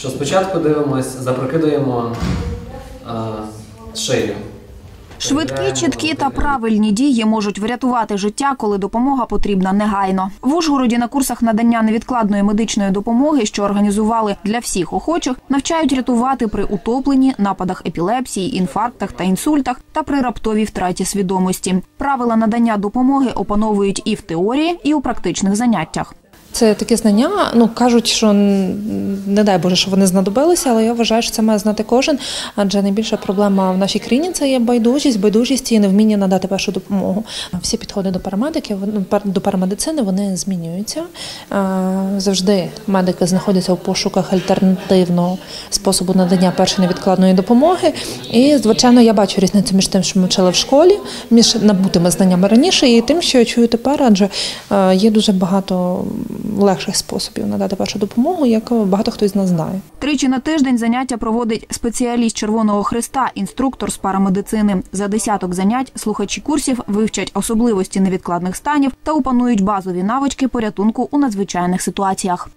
що спочатку дивимось, запрокидуємо е, шию. Швидкі, чіткі та правильні дії можуть врятувати життя, коли допомога потрібна негайно. В Ужгороді на курсах надання невідкладної медичної допомоги, що організували для всіх охочих, навчають рятувати при утопленні, нападах епілепсії, інфарктах та інсультах та при раптовій втраті свідомості. Правила надання допомоги опановують і в теорії, і у практичних заняттях. Це такі знання. Ну кажуть, що не дай Боже, що вони знадобилися, але я вважаю, що це має знати кожен. Адже найбільша проблема в нашій країні це є байдужість, байдужість і невміння надати першу допомогу. Всі підходи до парамедиків, ну, до парамедицини вони змінюються. Завжди медики знаходяться у пошуках альтернативного способу надання першої невідкладної допомоги. І звичайно, я бачу різницю між тим, що ми вчили в школі, між набутими знаннями раніше, і тим, що я чую тепер, адже є дуже багато легших способів надати першу допомогу, як багато хто з нас знає. Тричі на тиждень заняття проводить спеціаліст Червоного Христа, інструктор з парамедицини. За десяток занять слухачі курсів вивчать особливості невідкладних станів та опанують базові навички порятунку у надзвичайних ситуаціях.